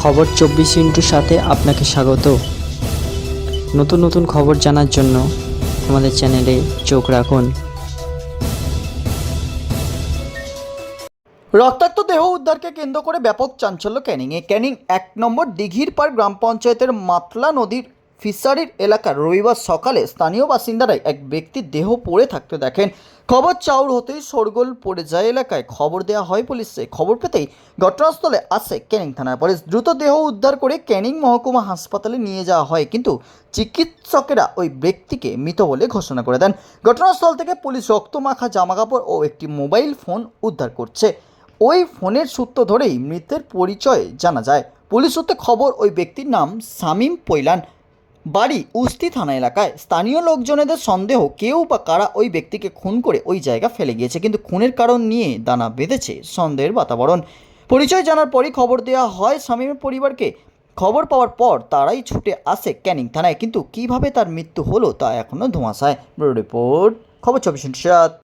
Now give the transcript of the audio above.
খবর চব্বিশ ইন্টুর সাথে আপনাকে স্বাগত। নতুন নতুন খবর জানার জন্য আমাদের চ্যানেলে চোখ রাখুন। রক্তাক্ত দেহ উদ্ধারকে কেন্দ্র করে ব্যাপক চাঞ্চল্য ক্যানিংয়ে। ক্যানিং এক নম্বর দিঘির পাড় গ্রাম পঞ্চায়েতের মাতলা নদীর ফিশারির এলাকার রবিবার সকালে স্থানীয় বাসিন্দারাই এক ব্যক্তির দেহ পড়ে থাকতে দেখেন। খবর চাউর হতেই শোরগোল পড়ে যায় এলাকায়। খবর দেওয়া হয় পুলিশে। খবর পেতেই ঘটনাস্থলে আসে ক্যানিং থানার পুলিশ। দ্রুত দেহ উদ্ধার করে ক্যানিং মহকুমা হাসপাতালে নিয়ে যাওয়া হয়, কিন্তু চিকিৎসকেরা ওই ব্যক্তিকে মৃত বলে ঘোষণা করে দেন। ঘটনাস্থল থেকে পুলিশ রক্ত রক্তমাখা, জামাকাপড় ও একটি মোবাইল ফোন উদ্ধার করছে। ওই ফোনের সূত্র ধরেই মৃতের পরিচয় জানা যায়। পুলিশ সূত্রে খবর, ওই ব্যক্তির নাম শামীম পৈলান। বাড়ি উস্তি থানা এলাকায় স্থানীয় লোকজনেদের সন্দেহ কেউ বা কারা ওই ব্যক্তিকে খুন করে ওই জায়গা ফেলে গিয়েছে, কিন্তু খুনের কারণ নিয়ে দানা বেঁধেছে সন্দেহের বাতাবরণ। পরিচয় জানার পরই খবর দেওয়া হয় স্বামীর পরিবারকে। খবর পাওয়ার পর তারাই ছুটে আসে ক্যানিং থানায়, কিন্তু কীভাবে তার মৃত্যু হলো তা এখনও ধোঁয়াশায়। রিপোর্ট, খবর চব্বিশ সাত।